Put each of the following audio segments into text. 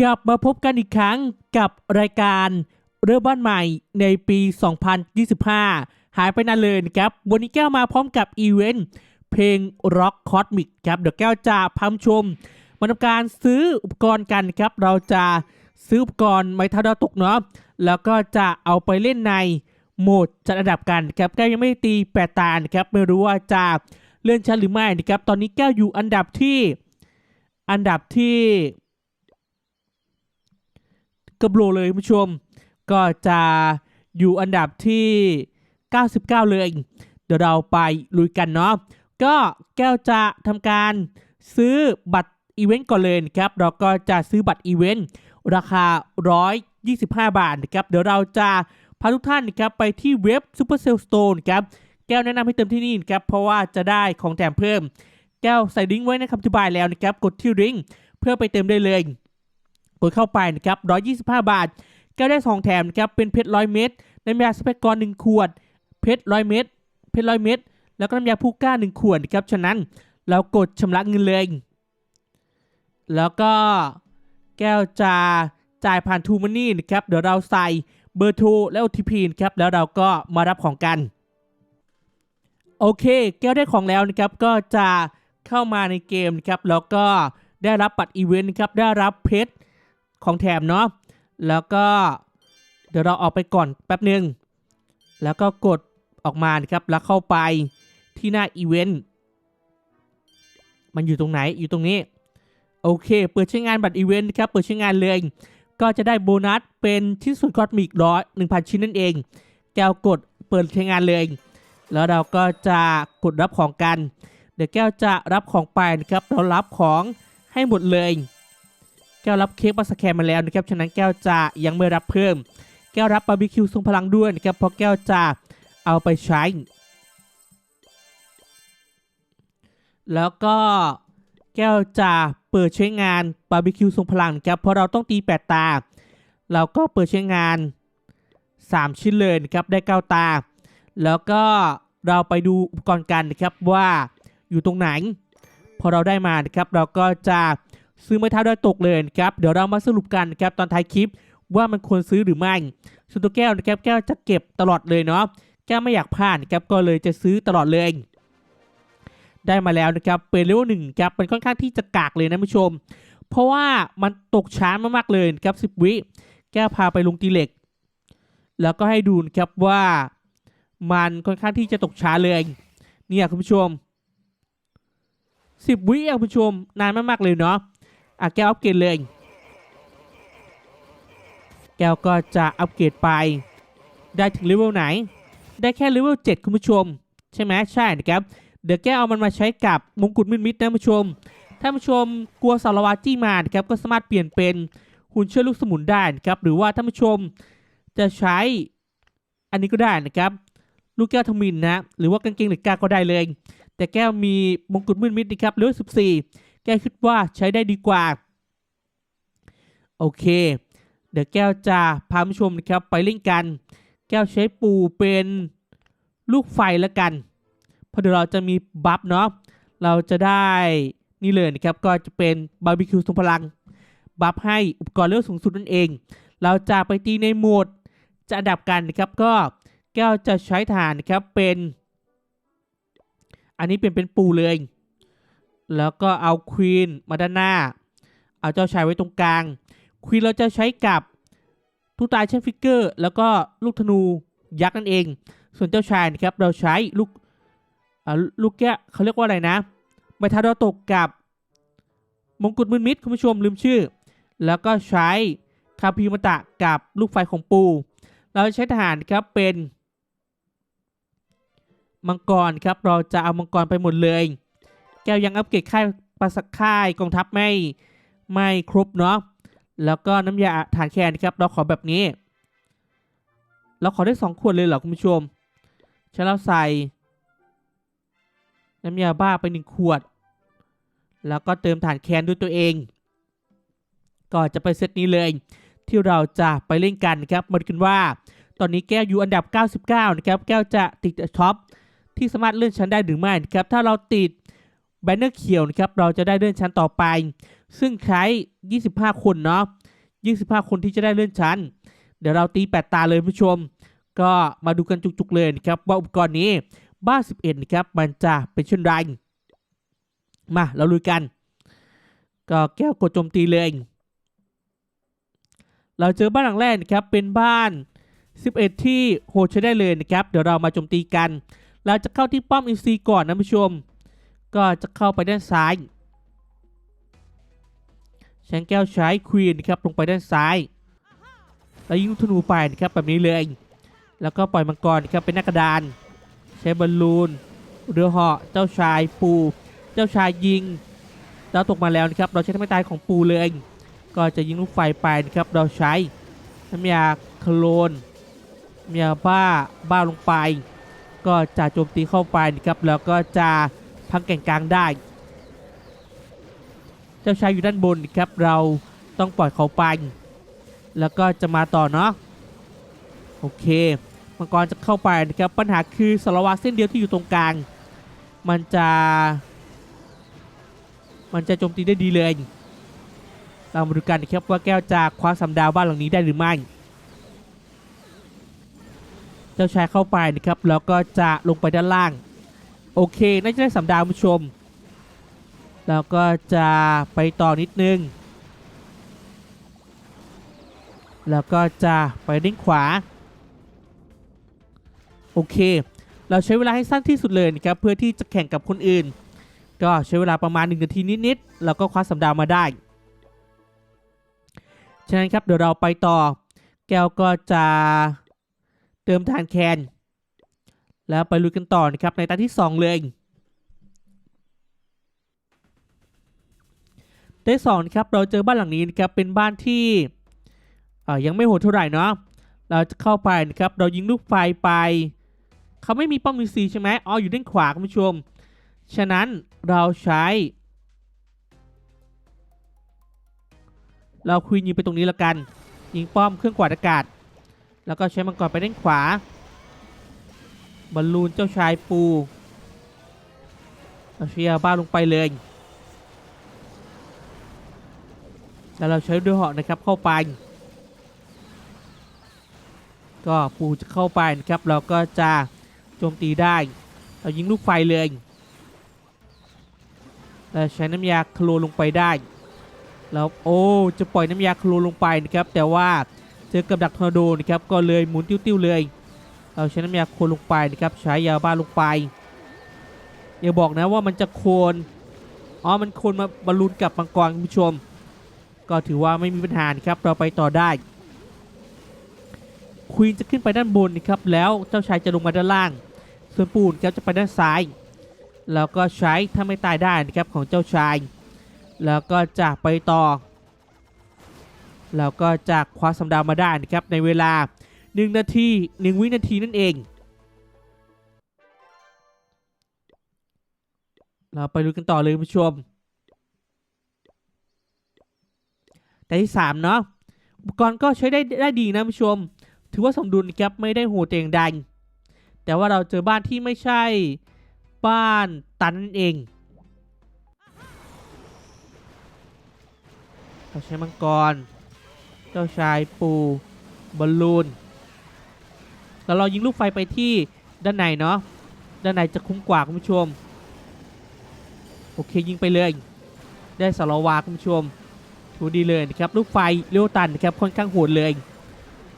กลับมาพบกันอีกครั้งกับรายการเริ่มบ้านใหม่ในปี 2025 หายไปนานเลยนะครับ วันนี้แก้วมาพร้อมกับอีเวนต์เพลง Rock Cosmic ครับ เดี๋ยวแก้วจะพามชมมาทำการซื้ออุปกรณ์กันครับ เราจะซื้ออุปกรณ์ไม้เท้าดาวตกเนาะ แล้วก็จะเอาไปเล่นในโหมดจัดอันดับกันครับ แก้วยังไม่ตีแปดตานะครับ ไม่รู้ว่าจะเลื่อนชั้นหรือไม่นะครับ ตอนนี้แก้วอยู่อันดับที่ อันดับที่ กระโบเลยคุณผู้ชม ก็จะอยู่อันดับที่ 99 เลย เดี๋ยวเราไปลุยกันเนาะก็แก้วจะทำการซื้อบัตรอีเวนต์ก่อนเลยนะครับ เราก็จะซื้อบัตรอีเวนต์ราคา 125 บาทนะครับ เดี๋ยวเราจะพาทุกท่านนะครับไปที่เว็บ Super Cell Store นะครับแก้วแนะนำให้เติมที่นี่นะครับ เพราะว่าจะได้ของแถมเพิ่ม แก้วใส่ลิงก์ไว้ในคำอธิบายแล้วนะครับ กดที่ลิงก์เพื่อไปเติมได้เลย กดเข้าไปนะครับ125 บาท แก้วได้2แถมนะครับเป็นเพชรร้อยเม็ดน้ำยาสเปกกร1ขวด เพชรร้อยเม็ดเพชรร้อยเม็ดแล้วก็น้ำยาผู้กล้า1ขวดนะครับฉะนั้นเรากดชำระเงินเลย แล้วก็แก้วจะจ่ายผ่านทูมันนี่นะครับเดี๋ยวเราใส่เบอร์โทรและ OTP นะครับแล้วเราก็มารับของกัน โอเค แก้วได้ของแล้วนะครับก็จะเข้ามาในเกมนะครับแล้วก็ได้รับบัตรอีเวนต์นะครับได้รับเพชร ของแถมเนาะแล้วก็เดี๋ยวเราออกไปก่อนแป๊บหนึ่งแล้วก็กดออกมานะครับแล้วเข้าไปที่หน้าอีเวนต์มันอยู่ตรงไหนอยู่ตรงนี้ โอเค เปิดใช้งานบัตรอีเวนต์นะครับเปิดใช้งานเลย ก็จะได้โบนัสเป็นชิ้นส่วนคอสมิกร้อยหนึ่งพันชิ้นนั่นเอง แก้วกดเปิดใช้งานเลย แล้วเราก็จะกดรับของกัน เดี๋ยวแก้วจะรับของไปนะครับเรารับของให้หมดเลย แก้วรับเค้กบัสแคมมาแล้วนะครับฉะนั้นแก้วจะยังไม่รับเพิ่ม แก้วรับบาร์บีคิวทรงพลังด้วยนะครับเพราะแก้วจะเอาไปใช้ แล้วก็แก้วจะเปิดใช้งานบาร์บีคิวทรงพลังนะครับเพราะเราต้องตีแปดตา เราก็เปิดใช้งาน 3 ชิ้นเลยนะครับได้ 9 ตา แล้วก็เราไปดูอุปกรณ์กันนะครับว่าอยู่ตรงไหน พอเราได้มานะครับเราก็จะ ซื้อไม้เท้าไดอยตกเลยครับเดี๋ยวเรามาสรุปกันครับตอนท้ายคลิปว่ามันควรซื้อหรือไม่ส่วนตัวแก้วนะครับแก้วจะเก็บตลอดเลยเนาะแก้วไม่อยากพลาดนครับก็เลยจะซื้อตลอดเลย ได้มาแล้วนะครับเป็นเลเวลหนึ่งครับมันค่อนข้างที่จะกากเลยนะผู้ชม เพราะว่ามันตกช้ามากๆเลยครับสิบวิแก้วพาไปลงตีเหล็ก แล้วก็ให้ดูนะครับว่ามันค่อนข้างที่จะตกช้าเลยเนี่ยคุณผู้ชมสิบวิอะคุณผู้ชมนานมากๆเลยเนาะ อะแก้วอัปเกรดเลย แก้วก็จะอัปเกรดไป ได้ถึงเลเวลไหน ได้แค่เลเวล7คุณผู้ชม ใช่ไหมใช่นะครับ เดี๋ยวแก้วเอามันมาใช้กับมงกุฎมิดมิดนะผู้ชม ถ้าผู้ชมกลัวสารวัตรจี้มานะครับก็สามารถเปลี่ยนเป็นหุ่นเชื่อลูกสมุนได้นะครับ หรือว่าถ้าผู้ชมจะใช้อันนี้ก็ได้นะครับ ลูกแก้วทมินนะ หรือว่ากางเกงเหล็กก้าก็ได้เลย แต่แก้วมีมงกุฎมืดมิดนะครับเลเวล14 แก้วคิดว่าใช้ได้ดีกว่า โอเค เดี๋ยวแก้วจะพาผู้ชมนะครับไปเล่นกัน แก้วใช้ปูเป็นลูกไฟแล้วกันเพราะเดี๋ยวเราจะมีบัฟเนาะเราจะได้นี่เลยนะครับก็จะเป็นบาร์บีคิวทรงพลังบัฟให้อุปกรณ์เลเวลสูงสุดนั่นเอง เราจะไปตีในโหมดจะอันดับกันนะครับก็แก้วจะใช้ฐานนะครับเป็น อันนี้เป็นเป็นปูเลย แล้วก็เอาควีนมาด้านหน้า เอาเจ้าชายไว้ตรงกลาง ควีนเราจะใช้กับทุกตายเช่นฟิกเกอร์ แล้วก็ลูกธนูยักษ์นั่นเอง ส่วนเจ้าชายนะครับเราใช้ลูกอ่าลูกแก้เขาเรียกว่าอะไรนะไมทาโดตกกับมงกุฎมืดมิดคุณผู้ชมลืมชื่อ แล้วก็ใช้คาพิมตะกับลูกไฟของปู เราใช้ทหารครับเป็นมังกรครับเราจะเอามังกรไปหมดเลย แก้วยังอัปเกรดค่ายประสักค่ายกองทัพไม่ไม่ครบเนาะแล้วก็น้ำยาฐานแคนครับเราขอแบบนี้ เราขอได้สองขวดเลยเหรอคุณผู้ชมใช้เราใส่ น้ำยาบ้าไปหนึ่งขวด แล้วก็เติมฐานแคนด้วยตัวเอง ก็จะไปเซตนี้เลย ที่เราจะไปเล่นกันนะครับมาดูกันว่า ตอนนี้แก้วอยู่อันดับ 99 นะครับ แก้วจะติดท็อปที่สามารถเลื่อนชั้นได้หรือไม่นะครับ ถ้าเราติด แบนเนอร์เขียวนะครับเราจะได้เลื่อนชั้นต่อไป ซึ่งใช้ 25 คนเนาะ25 คนที่จะได้เลื่อนชั้น เดี๋ยวเราตีแปดตาเลยผู้ชม ก็มาดูกันจุกๆเลยนะครับว่าอุปกรณ์นี้บ้าน11นะครับมันจะเป็นเช่นไรมาเราลุยกัน ก็แก้วกดโจมตีเลยเราเจอบ้านหลังแรกนะครับเป็นบ้าน 11 ที่โหดใช้ได้เลยนะครับเดี๋ยวเรามาโจมตีกัน เราจะเข้าที่ป้อมอินซีก่อนนะผู้ชม ก็จะเข้าไปด้านซ้ายแชงแก้วใช้ควีนนะครับลงไปด้านซ้าย แล้วยิงธนูไปนะครับแบบนี้เลย แล้วก็ปล่อยมังกรนะครับเป็นหน้ากระดาน ใช้บอลลูน เรือเหาะเจ้าชายปู เจ้าชายยิงแล้วตกมาแล้วนะครับ เราใช้ทำให้ตายของปูเลย ก็จะยิงลูกไฟไปนะครับ เราใช้น้ำยาโคลนน้ำยาบ้าบ้าลงไป ก็จะโจมตีเข้าไปนะครับ แล้วก็จะ พังแก่งกลางได้ เจ้าชายอยู่ด้านบนนะครับเราต้องปล่อยเขาไป แล้วก็จะมาต่อเนาะโอเคมังกรจะเข้าไปนะครับปัญหาคือสารวัตรเส้นเดียวที่อยู่ตรงกลาง มันจะ มันจะโจมตีได้ดีเลยเรามาดูกันนะครับว่าแก้วจะคว้าสำดาวบ้านหลังนี้ได้หรือไม่เจ้าชายเข้าไปนะครับแล้วก็จะลงไปด้านล่าง โอเคน่าจะได้สำดาวผู้ชม แล้วก็จะไปต่อนิดนึง แล้วก็จะไปด้านขวา โอเค เราใช้เวลาให้สั้นที่สุดเลยนะครับเพื่อที่จะแข่งกับคนอื่น ก็ใช้เวลาประมาณ 1 นาทีนิดๆแล้วก็คว้าสำดาวมาได้ฉะนั้นครับเดี๋ยวเราไปต่อ แก้วก็จะเติมทานแคน แล้วไปลุยกันต่อนะครับในตาที่ 2 เลยตาสองครับเราเจอบ้านหลังนี้นะครับเป็นบ้านที่ยังไม่โหดเท่าไหร่เนาะเราจะเข้าไปนะครับเรายิงลูกไฟไป เขาไม่มีป้อมมิซีใช่ไหมอ๋ออยู่ด้านขวาคุณผู้ชม ฉะนั้นเราใช้ เราคุยยิงไปตรงนี้แล้วกัน ยิงป้อมเครื่องกวาดอากาศ แล้วก็ใช้มังกรไปด้านขวา บอลลูนเจ้าชายปูเราเชียร์บ้าลงไปเลย แล้วเราใช้ด้วยเหาะนะครับเข้าไป ก็ปูจะเข้าไปนะครับ เราก็จะโจมตีได้ เรายิงลูกไฟเลยแล้วใช้น้ำยาคลนลงไปได้ แล้วโอ้จะปล่อยน้ำยาคลนลงไปนะครับ แต่ว่าเจอกับดักทอร์โดนะครับ ก็เลยหมุนติ้วๆเลย เราใช้น้ำยาโคลนลงไปนะครับใช้ยาบ้าลงไปอย่าบอกนะว่ามันจะโคลนอ๋อมันโคลนมาบอลลูนกับมังกรคุณผู้ชม ก็ถือว่าไม่มีปัญหานครับเราไปต่อได้ควีนจะขึ้นไปด้านบนนะครับแล้วเจ้าชายจะลงมาด้านล่าง ส่วนปูนครับจะไปด้านซ้าย แล้วก็ใช้ถ้าไม่ตายได้นะครับของเจ้าชาย แล้วก็จะไปต่อ แล้วก็จะคว้าสำดาวมาได้นะครับในเวลา 1 นาที 1 วินาทีนั่นเอง เราไปดูกันต่อเลยคุณผู้ชม แต่ที่ 3 เนาะอุปกรณ์ก็ใช้ได้ได้ดีนะผู้ชม ถือว่าสมดุลนะครับไม่ได้โหดแต่อย่างใดแต่ว่าเราเจอบ้านที่ไม่ใช่บ้านตันนั่นเองเราใช้มังกร เจ้าชายปูบอลลูน แล้วเรายิงลูกไฟไปที่ด้านในเนาะด้านในจะคุ้มกว่าคุณผู้ชม โอเคยิงไปเลย ได้สารวาคุณผู้ชมถูดีเลยนะครับลูกไฟเลี้ยวตันนะครับค่อนข้างโหดเลย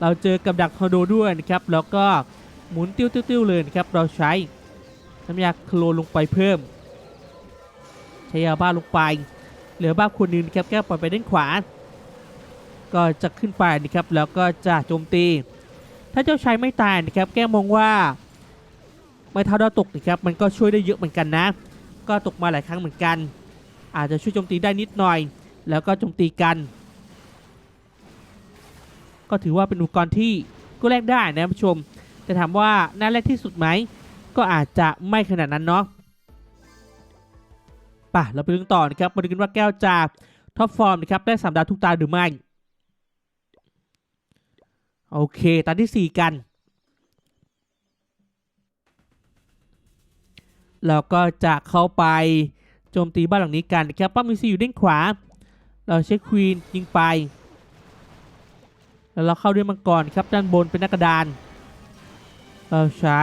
เราเจอกับดักทอร์นาโดด้วยนะครับแล้วก็หมุนติ้วๆๆเลยนะครับเราใช้น้ำยาโคลนลงไปเพิ่มใช้ยาบ้าลงไป เหลือบ้าคนหนึงนะครับแก้ปล่อยไปด้านขวา ก็จะขึ้นไปนะครับแล้วก็จะโจมตี ถ้าเจ้าชายไม่ตายนะครับแก้มองว่าไม้เท้าดาวตกนะครับมันก็ช่วยได้เยอะเหมือนกันนะ ก็ตกมาหลายครั้งเหมือนกัน อาจจะช่วยโจมตีได้นิดหน่อย แล้วก็โจมตีกัน ก็ถือว่าเป็นอุปกรณ์ที่ก็แลกได้นะผู้ชม แต่ถามว่าน่าแลกที่สุดไหมก็อาจจะไม่ขนาดนั้นเนาะป่ะเราไปดูกันต่อนะครับมาดูกันว่าแก้วจะท็อปฟอร์มนะครับได้สามดาวทุกตาหรือไม่ โอเค ตาที่ 4 กัน เราก็จะเข้าไปโจมตีบ้านหลังนี้กันนะครับป้อมมีซีอยู่ด้านขวา เราใช้ควีนยิงไป แล้วเราเข้าด้วยมังกรครับด้านบนเป็นนักกระดาน เราใช้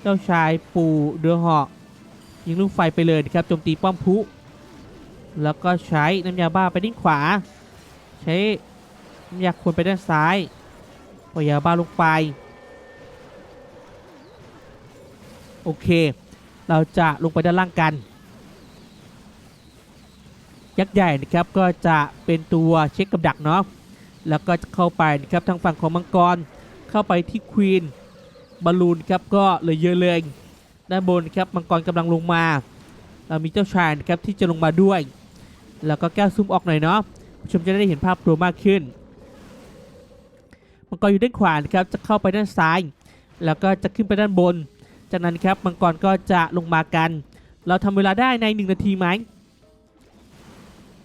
เจ้าชายปู่เดือหาะยิงลูกไฟไปเลยครับโจมตีป้อมพุแล้วก็ใช้น้ำยาบ้าไปด้านขวา ใช้น้ำยาควรไปด้านซ้าย ปล่อยาบ้าลงไปโอเค เราจะลงไปด้านล่างกัน ยักษ์ใหญ่นะครับก็จะเป็นตัวเช็คกับดักเนาะแล้วก็จะเข้าไปนะครับทางฝั่งของมังกรเข้าไปที่ควีนบอลลูนครับก็เลยเยอะเลยด้านบนครับมังกรกำลังลงมา เรามีเจ้าชายนะครับที่จะลงมาด้วย แล้วก็แก้วซูมออกหน่อยเนาะผู้ชมจะได้เห็นภาพรวมมากขึ้น มังกรอยู่ด้านขวานะครับจะเข้าไปด้านซ้าย แล้วก็จะขึ้นไปด้านบน จากนั้นครับมังกรก็จะลงมากัน เราทำเวลาได้ใน 1 นาทีไหม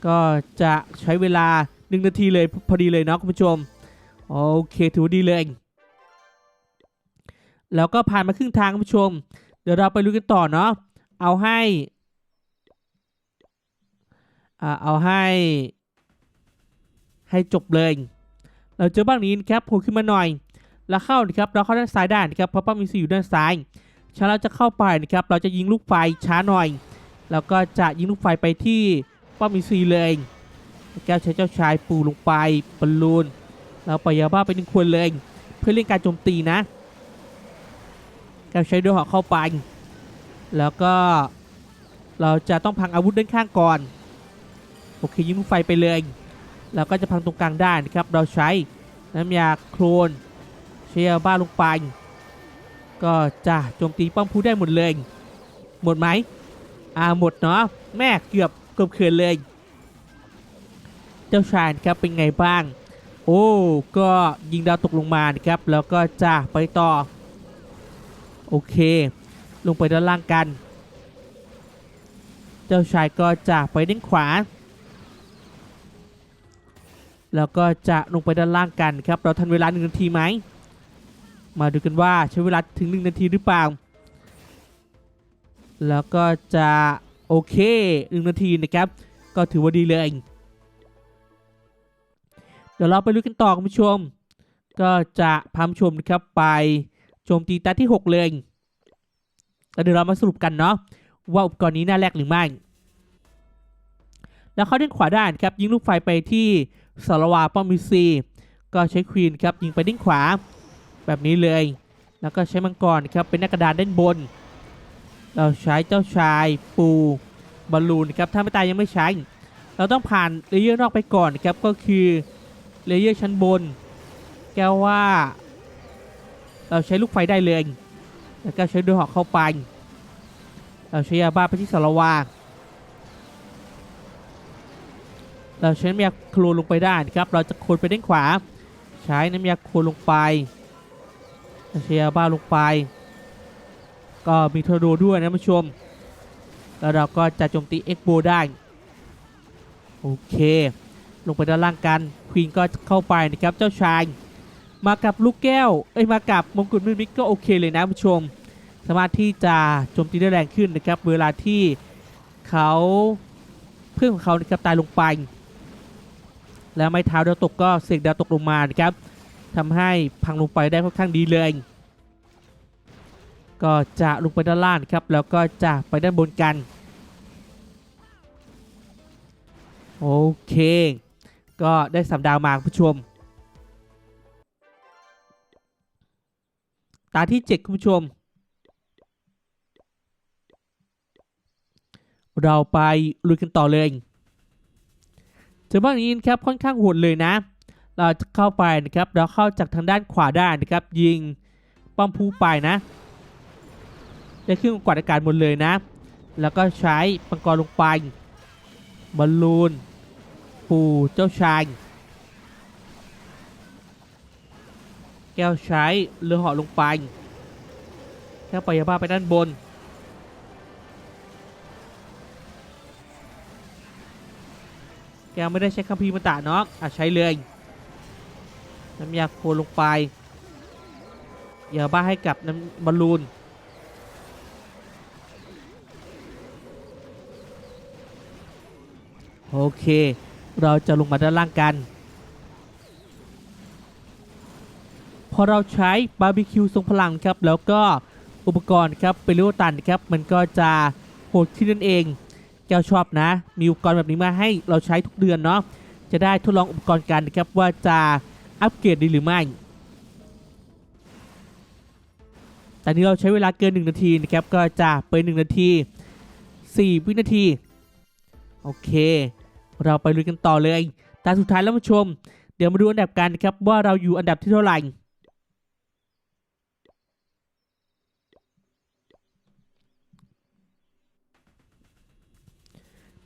ก็จะใช้เวลา 1 นาทีเลยพอดีเลยเนาะคุณผู้ชมโอเคถือดีเลย แล้วก็ผ่านมาครึ่งทางคุณผู้ชม เดี๋ยวเราไปลุยกันต่อเนาะเอาให้เอาให้ให้จบเลย เราเจอบ้างนี้นะครับโผล่ขึ้นมาหน่อย แล้วเข้านะครับเราเข้าด้านซ้ายได้นะครับเพราะป้อมมีซีอยู่ด้านซ้ายช้าเราจะเข้าไปนะครับ เราจะยิงลูกไฟช้าหน่อย แล้วก็จะยิงลูกไฟไปที่ป้อมมีซีเลยแก้วใช้เจ้าชายปูลงไปบอลลูนเราปล่อยยาบ้าไปหนึ่งควรเลย เพื่อเล่นการโจมตีนะแก้วใช้ด้วยหอกเข้าไป แล้วก็เราจะต้องพังอาวุธด้านข้างก่อน โอเคยิงลูกไฟไปเลย แล้วก็จะพังตรงกลางได้นะครับ เราใช้น้ำยาโครนเชียบ้าลงไป ก็จะโจมตีป้อมพูได้หมดเลย หมดไหมอ่าหมดเนาะแม่เกือบเกือบเขื่อนเลย เจ้าชายครับเป็นไงบ้าง โอ้ก็ยิงดาวตกลงมานะครับ แล้วก็จะไปต่อ โอเค ลงไปด้านล่างกัน เจ้าชายก็จะไปด้านขวา แล้วก็จะลงไปด้านล่างกันครับ เราทันเวลาหนึ่งนาทีไหม มาดูกันว่าใช้เวลาถึงหนึ่งนาทีหรือเปล่า แล้วก็จะโอเคหนึ่งนาทีนะครับ ก็ถือว่าดีเลย เดี๋ยวเราไปลุยกันต่อคุณผู้ชม ก็จะพาคุณผู้ชมนะครับไปโจมตีตาที่ 6 เลยแล้วเดี๋ยวเรามาสรุปกันเนาะว่าอุปกรณ์นี้น่าแลกหรือไม่ แล้วเข้าด้านขวาด้านครับยิงลูกไฟไปที่ สารวาป้อมมิซีก็ใช้ควีนครับยิงไปด้านขวา แบบนี้เลย แล้วก็ใช้มังกรครับเป็นหน้ากระดานด้านบน เราใช้เจ้าชายปูบอลลูนครับถ้าไม่ตายยังไม่ใช้ เราต้องผ่านเลเยอร์นอกไปก่อนครับก็คือเลเยอร์ชั้นบน แก้วว่า เราใช้ลูกไฟได้เลย แล้วก็ใช้ด้วยหอกเข้าไป เราใช้ยาบ้าไปที่สารวา เราใช้น้ำยาคลนลงไปได้นะครับ เราจะคลนไปด้านขวา ใช้น้ำยาคลนลงไปเช้ยาบ้าลงไป ก็มีทอร์โดด้วยนะผู้ชม แล้วเราก็จะโจมตีเอ็กโบได้ โอเค ลงไปด้านล่างกันควีนก็เข้าไปนะครับ เจ้าชาย มากับลูกแก้ว เอ้ย มากับมงกุฎมืดมิดก็โอเคเลยนะผู้ชม สามารถที่จะโจมตีได้แรงขึ้นนะครับ เวลาที่เขาเพื่อนของเขานะครับตายลงไป แล้วไม้เท้าดาวตกก็เสกดาวตกลงมานะครับทำให้พังลงไปได้ค่อนข้างดีเลยก็จะลงไปด้านล่างครับ แล้วก็จะไปด้านบนกัน โอเค ก็ได้สามดาวมาคุณผู้ชม ตาที่ 7 คุณผู้ชม เราไปลุยกันต่อเลย เจอบ้านนี้นะครับค่อนข้างโหดเลยนะ เราจะเข้าไปนะครับเราเข้าจากทางด้านขวาได้นะครับ ยิงป้อมพูไปนะได้เครื่องกวาดอากาศหมดเลยนะ แล้วก็ใช้ปังกรลงไปบอลลูน ปูเจ้าชายแก้วใช้เรือเหาะลงไปแก้วปล่อยยาบ้าไปด้านบน แก้วไม่ได้ใช้คัมภีร์มันตะเนาะอะใช้เลยน้ำยาโคลนลงไปยาบ้าให้กับน้ำบอลลูนโอเค เราจะลงมาด้านล่างกัน พอเราใช้บาร์บีคิวทรงพลังครับ แล้วก็อุปกรณ์ครับเป็นลูกตันครับ มันก็จะโหดขึ้นนั่นเอง แก้วชอบนะ มีอุปกรณ์แบบนี้มาให้เราใช้ทุกเดือนเนาะจะได้ทดลองอุปกรณ์กันนะครับว่าจะอัปเกรดดีหรือไม่แต่นี้เราใช้เวลาเกิน 1 นาทีนะครับก็จะเป็น1นาที 4 วินาที โอเค เราไปลุยกันต่อเลย ตาสุดท้ายแล้วมาชม เดี๋ยวมาดูอันดับกันนะครับว่าเราอยู่อันดับที่เท่าไหร่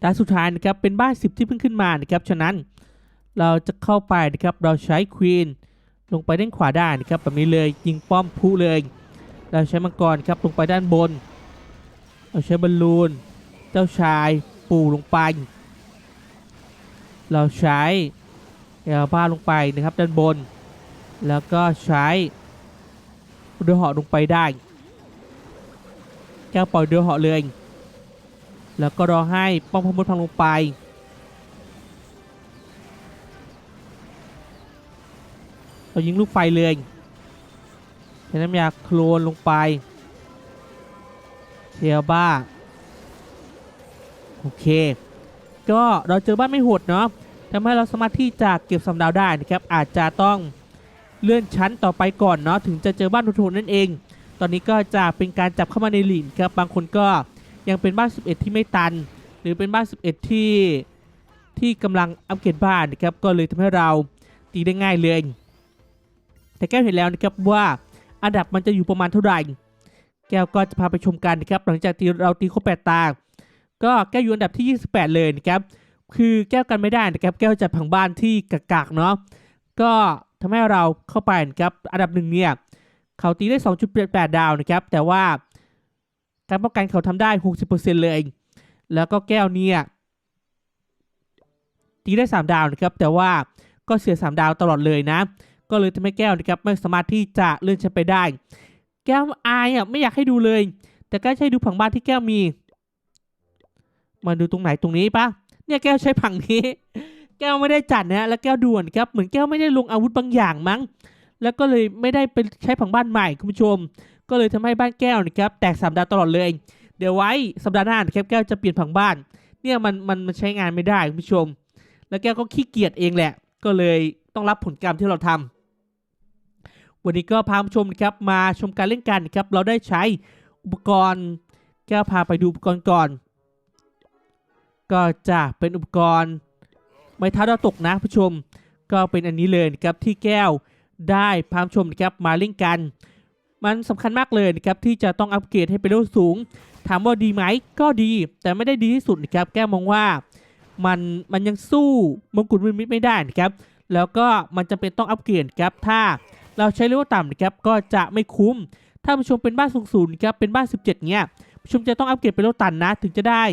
ด้านสุดท้ายนะครับเป็นบ้าน 10 ที่เพิ่งขึ้นมานะครับฉะนั้นเราจะเข้าไปนะครับเราใช้ควีนลงไปด้านขวาได้นะครับแบบนี้เลยยิงป้อมพุเลย เราใช้มังกรครับลงไปด้านบน เราใช้บอลลูน เจ้าชายปูลงไป เราใช้เอลบ้าลงไปนะครับด้านบน แล้วก็ใช้เรือเหาะลงไปได้แก้วปล่อยเรือเหาะเลย แล้วก็รอให้ป้อมพมุดพังลงไป เรายิงลูกไฟเลยใช้น้ำยาโคลนลงไปเทียบ้า โอเค ก็เราเจอบ้านไม่หดเนาะทำให้เราสามารถที่จะเก็บสำดาวได้นะครับ อาจจะต้องเลื่อนชั้นต่อไปก่อนเนาะถึงจะเจอบ้านโหดๆนั่นเอง ตอนนี้ก็จะเป็นการจับเข้ามาในลีนครับ บางคนก็ ยังเป็นบ้าน 11 ที่ไม่ตัน หรือเป็นบ้าน 11 ที่ที่กำลังอัปเกรดบ้านนะครับก็เลยทำให้เราตีได้ง่ายเลย แต่แก้วเห็นแล้วนะครับว่าอันดับมันจะอยู่ประมาณเท่าไหร่ แก้วก็จะพาไปชมกันนะครับหลังจากที่เราตีครบแปดตา ก็แก้วอยู่อันดับที่ 28 เลยนะครับคือแก้วกันไม่ได้นะครับแก้วจัดผังบ้านที่กากๆเนาะก็ทำให้เราเข้าไปนะครับอันดับหนึ่งเนี่ยเขาตีได้ 2.8ดาวนะครับแต่ว่า การป้องกันเขาทำได้ 60%เลย แล้วก็แก้วเนี่ยตีได้ 3 ดาวนะครับ แต่ว่าก็เสีย 3 ดาวตลอดเลยนะ ก็เลยทำให้แก้วนะครับไม่สามารถที่จะเลื่อนชั้นไปได้ แก้วอายอะไม่อยากให้ดูเลย แต่ก็ใช้ดูผังบ้านที่แก้วมี มาดูตรงไหนตรงนี้ปะเนี่ยแก้วใช้ผังนี้ แก้วไม่ได้จัดนะแล้วแก้วด่วนครับเหมือนแก้วไม่ได้ลงอาวุธบางอย่างมั้ง แล้วก็เลยไม่ได้ไปใช้ผังบ้านใหม่คุณผู้ชม ก็เลยทำให้บ้านแก้วนะครับแตกสามดาวตลอดเลย เดี๋ยวไว้สัปดาห์หน้านะครับแก้วจะเปลี่ยนผังบ้าน เนี่ยมันมันมันใช้งานไม่ได้คุณผู้ชม แล้วแก้วก็ขี้เกียจเองแหละ ก็เลยต้องรับผลกรรมที่เราทำวันนี้ก็พาผู้ชมนะครับมาชมการเล่นกันครับเราได้ใช้อุปกรณ์แก้วพาไปดูอุปกรณ์ก่อน ก็จะเป็นอุปกรณ์ไม้เท้าดาวตกนะผู้ชม ก็เป็นอันนี้เลยนะครับที่แก้วได้พาผู้ชมนะครับมาเล่นกัน มันสำคัญมากเลยนะครับที่จะต้องอัปเกรดให้เป็นเลเวลสูง ถามว่าดีไหมก็ดี แต่ไม่ได้ดีที่สุดนะครับแก้มองว่ามันมันยังสู้มงกุฎมือมิดไม่ได้นะครับแล้วก็มันจำเป็นต้องอัปเกรดครับถ้าเราใช้เลเวลต่ำนะครับก็จะไม่คุ้ม ถ้าผู้ชมเป็นบ้านสูงสูงครับเป็นบ้าน 17 เนี้ยผู้ชมจะต้องอัปเกรดเป็นเลเวลตันนะ ถึงจะได้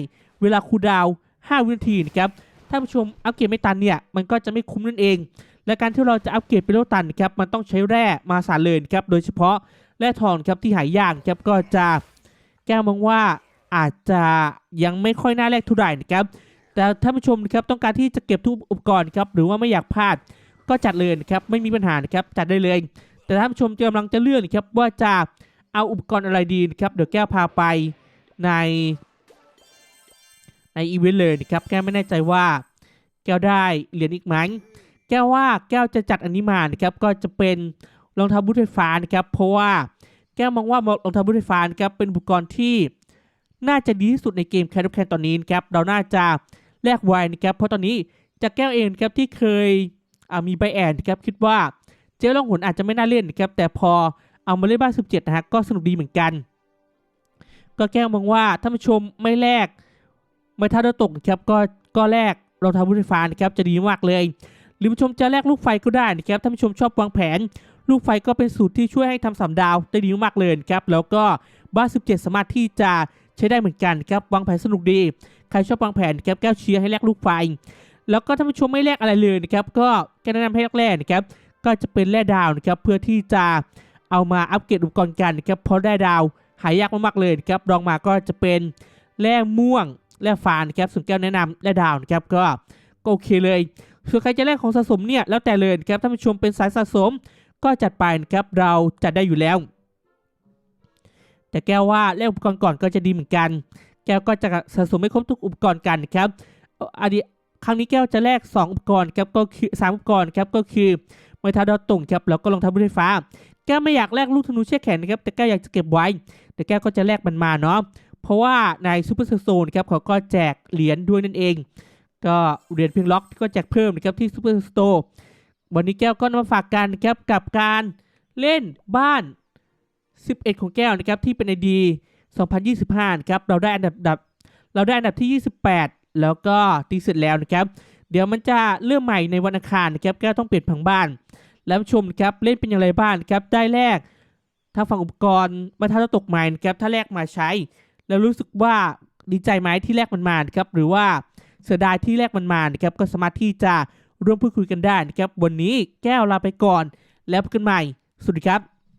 เวลาคูดาว 5 วินาทีนะครับถ้าผู้ชมอัปเกรดไม่ตันเนี่ยมันก็จะไม่คุ้มนั่นเองและการที่เราจะอัปเกรดเป็นเลเวลตันนะครับมันต้องใช้แร่มาสารเลยครับโดยเฉพาะ แร่ทองครับที่หายากครับก็จะแก้วมองว่าอาจจะยังไม่ค่อยน่าแรกเท่าไหร่นะครับ แต่ท่านผู้ชมนะครับต้องการที่จะเก็บทุกอุปกรณ์ครับหรือว่าไม่อยากพลาดก็จัดเลยนะครับไม่มีปัญหานะครับจัดได้เลย แต่ท่านผู้ชมกำลังจะเลือกนะครับว่าจะเอาอุปกรณ์อะไรดีนะครับเดี๋ยวแก้วพาไปในในอีเวนต์เลยนะครับแก้วไม่แน่ใจว่า แก้วได้เหรียญอีกไหมแก้วว่าแก้วจะจัดอันนี้มานะครับก็จะเป็น รองเท้าบูทไฟฟ้านะครับ เพราะว่าแก้วมองว่ารองเท้าบูทไฟฟ้านะครับเป็นอุปกรณ์ที่น่าจะดีที่สุดในเกมแคทแคนตอนนี้นะครับ เราน่าจะแลกไวนะครับ เพราะตอนนี้จากแก้วเองครับที่เคยมีใบแอนครับคิดว่าเจ้าล่องหนอาจจะไม่น่าเล่นนะครับแต่พอเอามาเล่นบ้าน17นะฮะก็สนุกดีเหมือนกัน ก็แก้วมองว่าท่านผู้ชมไม่แลกไม่ท้าดาวตกครับก็ก็แลกรองเท้าบูทไฟฟ้านะครับจะดีมากเลย หรือผู้ชมจะแลกลูกไฟก็ได้นะครับท่านผู้ชมชอบวางแผน ลูกไฟก็เป็นสูตรที่ช่วยให้ทำสามดาวได้ดีมากเลยครับ แล้วก็บ้าน 17 สามารถที่จะใช้ได้เหมือนกันครับวางแผนสนุกดี ใครชอบวางแผนครับแก้วเชียร์ให้แลกลูกไฟ แล้วก็ท่านผู้ชมไม่แลกอะไรเลยนะครับ ก็แก้แนะนำให้แลกแร่นะครับ ก็จะเป็นแร่ดาวนะครับเพื่อที่จะเอามาอัปเกรดอุปกรณ์กันนะครับเพราะแร่ดาวหายากมากๆเลยนะครับรองมาก็จะเป็นแร่ม่วงแร่ฟานะครับส่วนแก้วแนะนำแร่ดาวนะครับก็ก็โอเคเลยส่วนใครจะแลกของสะสมเนี่ยแล้วแต่เลยครับท่านผู้ชมเป็นสายสะสม ก็จัดไปนะครับเราจัดได้อยู่แล้ว แต่แก้วว่าแลกอุปกรณ์ก่อนก็จะดีเหมือนกัน แก้วก็จะสะสมไม่ครบทุกอุปกรณ์กันนะครับอ่ออันนี้ครั้งนี้แก้วจะแลก2อุปกรณ์ครับก็คือสามอุปกรณ์ครับก็คือไม้เท้าดาวตุ่งครับแล้วก็รองเท้าบุญไฟฟ้า แก้วไม่อยากแลกลูกธนูเชือกแขนนะครับแต่แก้วอยากจะเก็บไว้ แต่แก้วก็จะแลกมันมาเนาะเพราะว่าในซูเปอร์โซนครับเขาก็แจกเหรียญด้วยนั่นเอง ก็เหรียญเพียงล็อกก็แจกเพิ่มนะครับที่ซูเปอร์สโตร์ วันนี้แก้วก็นำมาฝากกันนะครับกับการเล่นบ้าน 11 ของแก้วนะครับที่เป็นไอดี 2025นะครับเราได้อันดับดับ เราได้อันดับที่ 28 แล้วก็ตีเสร็จแล้วนะครับ เดี๋ยวมันจะเริ่มใหม่ในวันอังคารนะครับแก้วต้องเปลี่ยนผังบ้าน แล้วชมนะครับเล่นเป็นอย่างไรบ้างนครับได้แรกถ้าฝั่งอุปกรณ์มาถ้าจะตกใหม่นะครับถ้าแรกมาใช้ แล้วรู้สึกว่าดีใจไหมที่แรกมันมานครับหรือว่าเสียดายที่แรกมันมานะครับก็สามารถที่จะ ร่วมพูดคุยกันได้นะครับ วันนี้แก้วลาไปก่อน แล้วพบกันใหม่ สวัสดีครับ